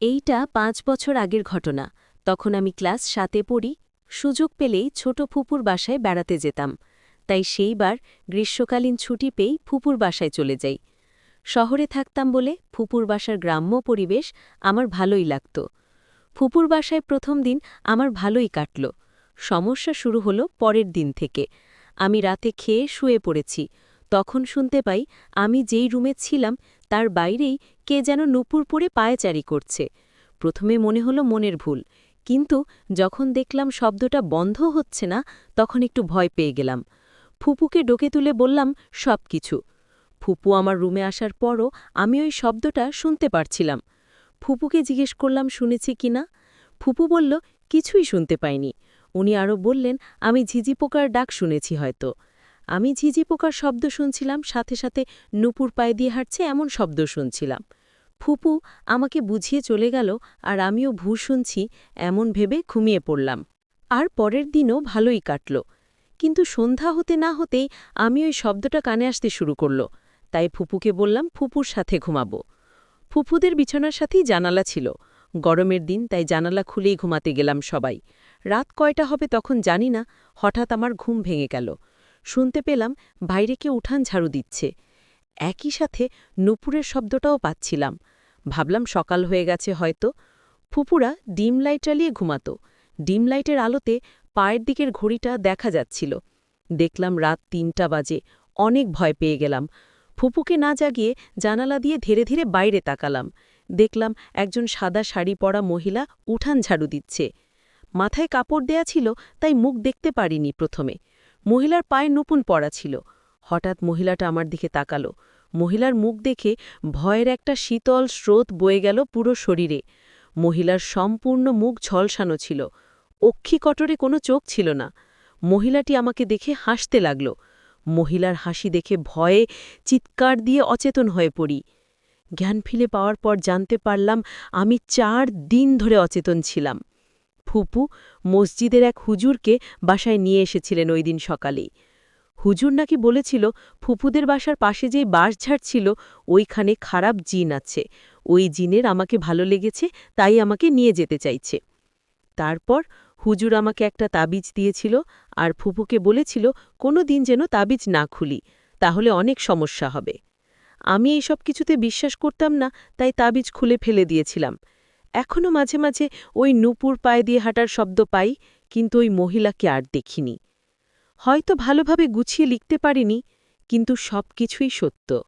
এইটা পাঁচ বছর আগের ঘটনা। তখন আমি ক্লাস সাতে পড়ি, সুযোগ পেলেই ছোট ফুপুর বাসায় বেড়াতে যেতাম। তাই সেইবার গ্রীষ্মকালীন ছুটি পেয়েই ফুপুর বাসায় চলে যাই। শহরে থাকতাম বলে ফুপুর বাসার গ্রাম্য পরিবেশ আমার ভালোই লাগত। ফুপুর বাসায় প্রথম দিন আমার ভালোই কাটল। সমস্যা শুরু হলো পরের দিন থেকে। আমি রাতে খেয়ে শুয়ে পড়েছি। তখন শুনতে পাই আমি যেই রুমে ছিলাম তার বাইরেই কে যেন নুপুর পরে পায়চারি করছে। প্রথমে মনে হলো মনের ভুল, কিন্তু যখন দেখলাম শব্দটা বন্ধ হচ্ছে না, তখন একটু ভয় পেয়ে গেলাম। ফুপুকে ডোকে তুলে বললাম, সব কিছু। ফুপু আমার রুমে আসার পরও আমি ওই শব্দটা শুনতে পারছিলাম। ফুপুকে জিজ্ঞেস করলাম, শুনেছি কিনা ফুপু বলল, কিছুই শুনতে পাইনি। উনি আরও বললেন, আমি ঝিঝি পোকার ডাক শুনেছি হয়তো। আমি ঝিঝি পোকার শব্দ শুনছিলাম, সাথে সাথে নুপুর পায়ে দিয়ে হাঁটছে এমন শব্দ শুনছিলাম। ফুপু আমাকে বুঝিয়ে চলে গেল আর আমিও ভূ শুনছি, এমন ভেবে ঘুমিয়ে পড়লাম। আর পরের দিনও ভালোই কাটল। কিন্তু সন্ধ্যা হতে না হতেই আমি ওই শব্দটা কানে আসতে শুরু করল। তাই ফুপুকে বললাম, ফুপুর সাথে ঘুমাবো। ফুপুদের বিছানার সাথেই জানালা ছিল। গরমের দিন, তাই জানালা খুলেই ঘুমাতে গেলাম সবাই। রাত কয়টা হবে তখন জানি না, হঠাৎ আমার ঘুম ভেঙে গেল। শুনতে পেলাম বাইরে কে উঠান ঝাড়ু দিচ্ছে। একই সাথে নুপুরের শব্দটাও পাচ্ছিলাম। ভাবলাম সকাল হয়ে গেছে হয়তো। ফুপুরা ডিম লাইট চালিয়ে ঘুমাত। ডিম লাইটের আলোতে পায়ের দিকের ঘড়িটা দেখা যাচ্ছিল। দেখলাম রাত তিনটা বাজে। অনেক ভয় পেয়ে গেলাম। ফুপুকে না জাগিয়ে জানালা দিয়ে ধীরে ধীরে বাইরে তাকালাম। দেখলাম একজন সাদা শাড়ি পরা মহিলা উঠান ঝাড়ু দিচ্ছে। মাথায় কাপড় দেয়া ছিল, তাই মুখ দেখতে পারিনি প্রথমে। মহিলার পায়ে নুপুন পড়া ছিল। হঠাৎ মহিলাটা আমার দিকে তাকালো। মহিলার মুখ দেখে ভয়ের একটা শীতল স্রোত বয়ে গেল পুরো শরীরে। মহিলার সম্পূর্ণ মুখ ঝলসানো ছিল। অক্ষিকটরে কোনো চোখ ছিল না। মহিলাটি আমাকে দেখে হাসতে লাগল। মহিলার হাসি দেখে ভয়ে চিৎকার দিয়ে অচেতন হয়ে পড়ি। জ্ঞান ফিরে পাওয়ার পর জানতে পারলাম আমি চার দিন ধরে অচেতন ছিলাম। ফুপু মসজিদের এক হুজুরকে বাসায় নিয়ে এসেছিলেন ওই দিন সকালেই। হুজুর নাকি বলেছিল, ফুপুদের বাসার পাশে যেই বাঁশঝাড় ছিল, ওইখানে খারাপ জিন আছে। ওই জিনের আমাকে ভালো লেগেছে, তাই আমাকে নিয়ে যেতে চাইছে। তারপর হুজুর আমাকে একটা তাবিজ দিয়েছিল আর ফুপুকে বলেছিল, কোনো দিন যেন তাবিজ না খুলি, তাহলে অনেক সমস্যা হবে। আমি এই সব কিছুতে বিশ্বাস করতাম না, তাই তাবিজ খুলে ফেলে দিয়েছিলাম। এখনও মাঝে মাঝে ওই নুপুর পায়ে দিয়ে হাঁটার শব্দ পাই, কিন্তু ওই মহিলাকে আর দেখিনি। হয়তো ভালোভাবে গুছিয়ে লিখতে পারিনি, কিন্তু সব কিছুই সত্য।